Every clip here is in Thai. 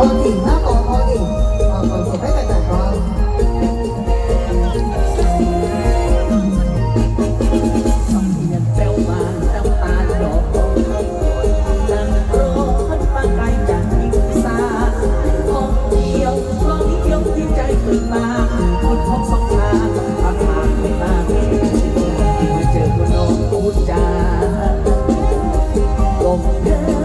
อจริงนะออจริงออจริงให้แต่แต่ก่อนผมน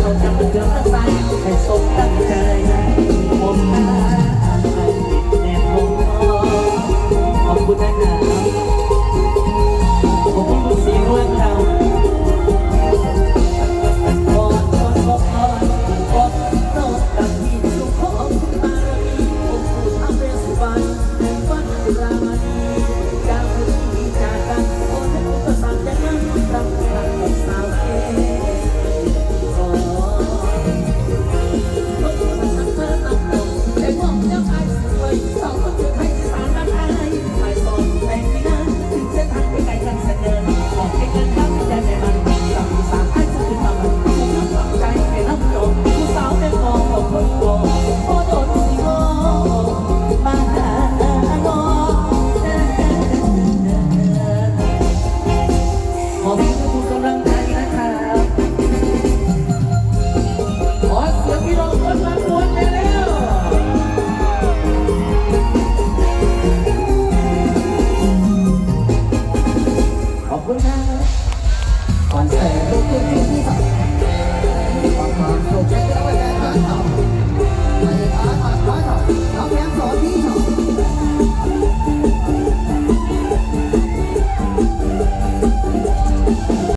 เราทำเป็นเดิมทั้งไปให้สมตั้งใจมุมตา คอนเสิร์ตลูกทุ่งที่ที่สองควมความสุขเยอะ